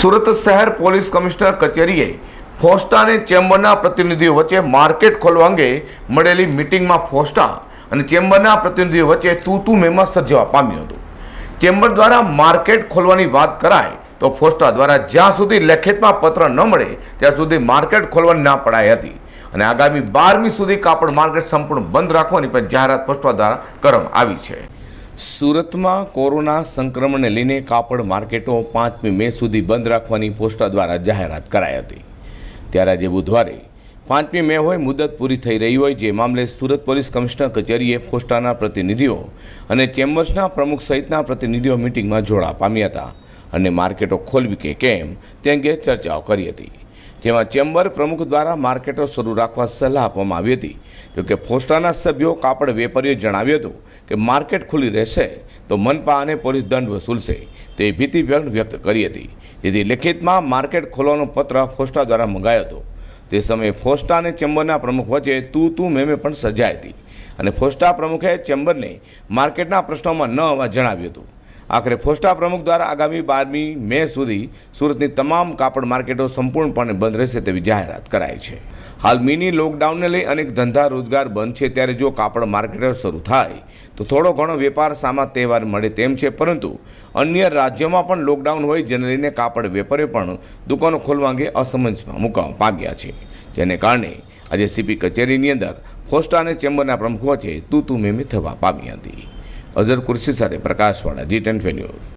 સુરત શહેર police commissioner કચેરીએ ફોસ્ટા અને ચેમ્બરના પ્રતિનિધિઓ વચ્ચે માર્કેટ ખોલવા અંગે મળેલી મિટિંગમાં ફોસ્ટા અને ચેમ્બરના પ્રતિનિધિઓ વચ્ચે તું તું મેમાં સર્જવા પામ્યું હતું. ચેમ્બર દ્વારા માર્કેટ ખોલવાની વાત કરાય તો ફોસ્ટા દ્વારા જ્યાં સુધી લેખિતમાં પત્ર ન મળે, ત્યાં સુધી માર્કેટ ખોલવાની ના પડાઈ હતી. અને આગામી બારમી સુધી કાપડ માર્કેટ સંપૂર્ણ બંધ રાખવાની પણ જાહેરાત ફોસ્ટા દ્વારા કરવામાં આવી છે. સુરતમાં કોરોના સંક્રમણને લઈને કાપડ માર્કેટો પાંચમી મે સુધી બંધ રાખવાની પોસ્ટા દ્વારા જાહેરાત કરાઈ હતી. ત્યારે આજે બુધવારે પાંચમી મે હોય મુદત પૂરી થઈ રહી હોય જે મામલે સુરત પોલીસ કમિશનર કચેરીએ પોસ્ટાના પ્રતિનિધિઓ અને ચેમ્બર્સના પ્રમુખ સહિતના પ્રતિનિધિઓ મિટિંગમાં જોડા પામ્યા હતા અને માર્કેટો ખોલવી કે કેમ તે અંગે ચર્ચાઓ કરી હતી. જેમાં ચેમ્બર પ્રમુખ દ્વારા માર્કેટો શરૂ રાખવા સલાહ આપવામાં આવી હતી. જોકે ફોસ્ટાના સભ્યો કાપડ વેપારીએ જણાવ્યું હતું કે માર્કેટ ખુલ્લી રહેશે તો મનપા અને પોલીસ દંડ વસૂલશે. તે ભીતિ વ્યક્ત કરી હતી. જેથી લેખિતમાં માર્કેટ ખોલવાનો પત્ર ફોસ્ટા દ્વારા મંગાયો હતો. તે સમયે ફોસ્ટા અને ચેમ્બરના પ્રમુખ વચ્ચે તું તું મેમે પણ સર્જાઈ હતી. અને ફોસ્ટા પ્રમુખે ચેમ્બરને માર્કેટના પ્રશ્નોમાં ન આવવા જણાવ્યું હતું. આખરે ફોસ્ટા પ્રમુખ દ્વારા આગામી બારમી મે સુધી સુરતની તમામ કાપડ માર્કેટો સંપૂર્ણપણે બંધ રહેશે તેવી જાહેરાત કરાઈ છે. હાલ મિની લોકડાઉનને લઈ અનેક ધંધા રોજગાર બંધ છે. ત્યારે જો કાપડ માર્કેટો શરૂ થાય, તો થોડો ઘણો વેપાર સામા તહેવાર મળે તેમ છે. પરંતુ અન્ય રાજ્યોમાં પણ લોકડાઉન હોય, જેને લઈને કાપડ વેપારીઓ પણ દુકાનો ખોલવા અંગે અસમંજમાં મુકાવા પામ્યા છે. જેને કારણે આજે સીપી કચેરીની અંદર ફોસ્ટા અને ચેમ્બરના પ્રમુખ વચ્ચે તું તું મેમે થવા પામી હતી. અઝર કુર્સી સાથે પ્રકાશવાળા જી ટેન ન્યૂઝ